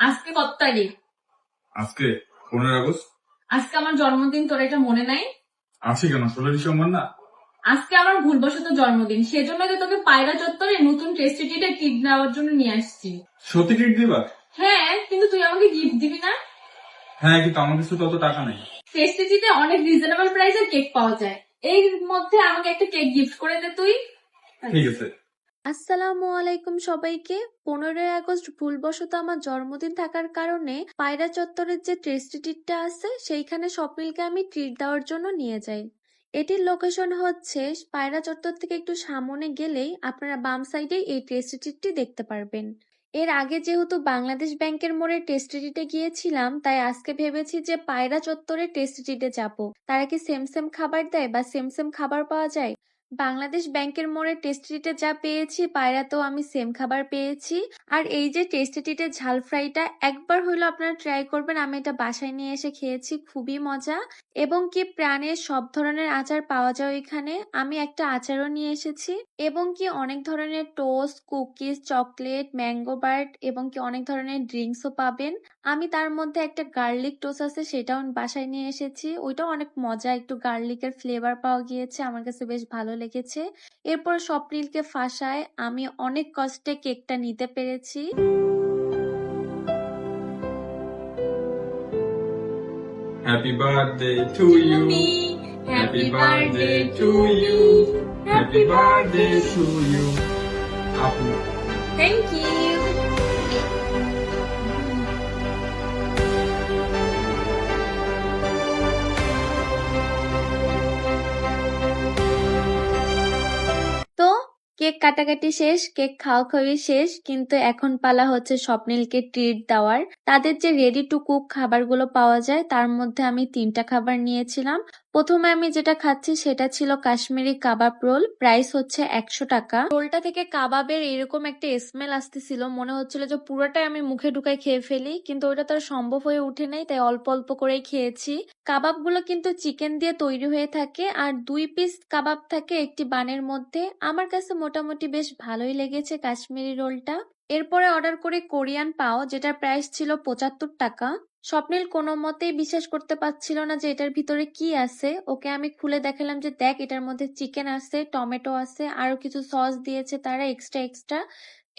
আজকে কত তারিখ আজকে পনেরোই আগস্ট? আজকে আমার জন্মদিন তোর এটা মনে নাই? আছে কেন? ষোলো ডিসেম্বর না? আজকে আমার ভুলবশত জন্মদিন সেজন্য তো তোকে পায়রা চত্বরে নতুন টেস্টিটিটা কিট নেওয়ার জন্য নিয়ে আসছি। সত্যি ট্রিট দিবা? হ্যাঁ কিন্তু তুই আমাকে গিফট দিবি না? হ্যাঁ কিন্তু আমার কাছে তো অত টাকা নেই। টেস্টিটিতে অনেক রিজনেবল প্রাইসের কেক পাওয়া যায়। এর মধ্যে আমাকে একটা কেক গিফট করে দে তুই। ঠিক আছে। আসসালামু আলাইকুম সবাইকে। পনেরোই আগস্ট ভুলবশত আমার জন্মদিন থাকার কারণে পায়রা চত্বরের যে টেস্টি ট্রিটটা আছে, সেইখানে স্বপ্নিলকে আমি ট্রিট দেওয়ার জন্য নিয়ে যাই। এটির লোকেশন হচ্ছে পায়রা চত্বর থেকে একটু সামনে গেলেই আপনারা বাম সাইডে এই টেস্টি ট্রিটটি দেখতে পারবেন। এর আগে যেহেতু বাংলাদেশ ব্যাংকের মোড়ে টেস্টি ট্রিটে গিয়েছিলাম, তাই আজকে ভেবেছি যে পায়রা চত্বরে টেস্টি ট্রিটে যাব। তারা কি সেম সেম খাবার দেয় বা সেম সেম খাবার পাওয়া যায়? বাংলাদেশ ব্যাংকের মোড়ে টেস্টিতে যা পেয়েছি পায়রাতেও আমি সেম খাবার পেয়েছি। আর এই যে টেস্টিতে ঝাল ফ্রাইটা একবার হইল আপনারা ট্রাই করবেন, আমি এটা বাসায় নিয়ে এসে খেয়েছি, খুবই মজা। এবং কি প্রাণের সব ধরনের আচার পাওয়া যায় এখানে আমি একটা আচারও নিয়ে এসেছি। এবং কি অনেক ধরনের টোস্ট কুকিজ চকলেট ম্যাঙ্গো বার্ট এবং কি অনেক ধরনের ড্রিঙ্কসও পাবেন। আমি তার মধ্যে একটা গার্লিক টোস্ট আছে, সেটাও বাসায় নিয়ে এসেছি। ওইটাও অনেক মজা, একটু গার্লিকের ফ্লেভার পাওয়া গিয়েছে, আমার কাছে বেশ ভালো লেগেছে। এরপর স্বপ্নিলকে ফাঁসায় আমি অনেক কষ্টে কেকটা নিতে পেরেছি। Happy birthday to you happy birthday to you happy birthday to you আপু থ্যাংক কেক কাটাকাটি শেষ, কেক খাওয়া খাওয়ি শেষ, কিন্তু এখন পালা হচ্ছে স্বপ্নিলকে ট্রিট দেওয়ার। তাদের যে রেডি টু কুক খাবারগুলো পাওয়া যায়, তার মধ্যে আমি তিনটা খাবার নিয়েছিলাম। প্রথমে আমি যেটা খাচ্ছি সেটা ছিল কাশ্মীরি কাবাব রোল প্রাইস হচ্ছে একশো টাকা। রোলটা থেকে কাবাবের এরকম একটা স্মেল আসতেছিল, মনে হচ্ছিল যে পুরোটাই আমি মুখে ঢুকাই খেয়ে ফেলি, কিন্তু ওটা তো সম্ভব হয়ে উঠে নাই, তাই অল্প অল্প করেই খেয়েছি। কাবাবগুলো কিন্তু চিকেন দিয়ে তৈরি হয়ে থাকে আর দুই পিস কাবাব থাকে একটি বানের মধ্যে। আমার কাছে মোটামুটি বেশ ভালোই লেগেছে কাশ্মীরি রোলটা। এরপরে অর্ডার করে কোরিয়ান পাও, যেটার প্রাইস ছিল পঁচাত্তর টাকা। স্বপ্নিল কোনো মতেই বিশ্বাস করতে পারছিল না যে এটার ভিতরে কি আছে। ওকে আমি খুলে দেখালাম যে দেখ এটার মধ্যে চিকেন আছে, টমেটো আছে আরও কিছু সস দিয়েছে তারা এক্সট্রা এক্সট্রা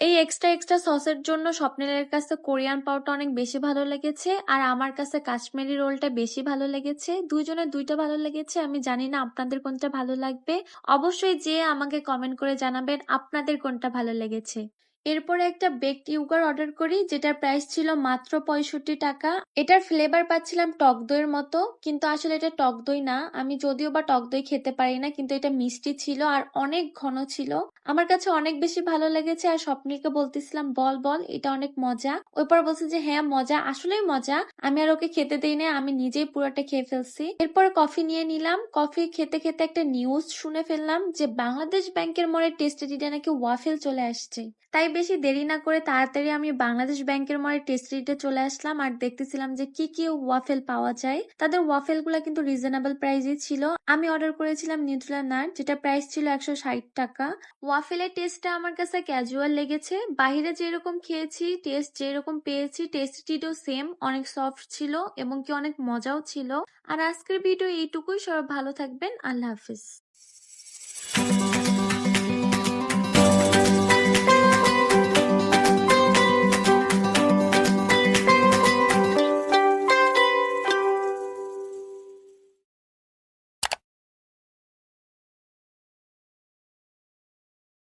এই এক্সট্রা এক্সট্রা সসের জন্য স্বপ্নিলের কাছে কোরিয়ান পাউটা অনেক বেশি ভালো লেগেছে, আর আমার কাছে কাশ্মীরি রোলটা বেশি ভালো লেগেছে। দুইজনের দুইটা ভালো লেগেছে, আমি জানি না আপনাদের কোনটা ভালো লাগবে। অবশ্যই যে আমাকে কমেন্ট করে জানাবেন আপনাদের কোনটা ভালো লেগেছে। এরপরে একটা বেকড ইউগার অর্ডার করি, যেটার প্রাইস ছিল মাত্র পঁয়ষট্টি টাকা। এটার ফ্লেভার পাচ্ছিলাম টক দইয়ের মতো, কিন্তু আসলে এটা টক দই না। আমি যদিও বা টক দই খেতে পারি না, কিন্তু এটা মিষ্টি ছিল আর অনেক ঘন ছিল। আমার কাছে অনেক বেশি ভালো লেগেছে আর স্বপ্নিলকে বলতেছিলাম, বল বল, এটা অনেক মজা। ওই পর বলছে যে হ্যাঁ মজা, আসলেই মজা। আমি আর ওকে খেতে দিই না আমি নিজেই পুরোটা খেয়ে ফেলছি। এরপর কফি নিয়ে নিলাম। কফি খেতে খেতে একটা নিউজ শুনে ফেললাম যে, বাংলাদেশ ব্যাংকের মোড়ে টেস্টিডিটা নাকি ওয়াফেল চলে আসছে। তাই বেশি দেরি না করে তাড়াতাড়ি আমি বাংলাদেশ ব্যাংকের মোড়ে টেস্টিডিতে চলে আসলাম আর দেখতেছিলাম যে কি কি ওয়াফেল পাওয়া যায়। তাদের ওয়াফেলগুলা কিন্তু রিজনেবল প্রাইসই ছিল। আমি অর্ডার করেছিলাম নিউট্রেলা নাট যেটা প্রাইস ছিল একশো ষাট টাকা। ওয়াফেলের টেস্টটা আমার কাছে ক্যাজুয়াল লেগেছে। বাইরে যেরকম খেয়েছি টেস্ট যেরকম পেয়েছি টেস্টিটিও সেম অনেক সফট ছিল এবং কি অনেক মজাও ছিল। আর আজকের ভিডিও এইটুকুই। সবাই ভালো থাকবেন। আল্লাহ হাফিজ।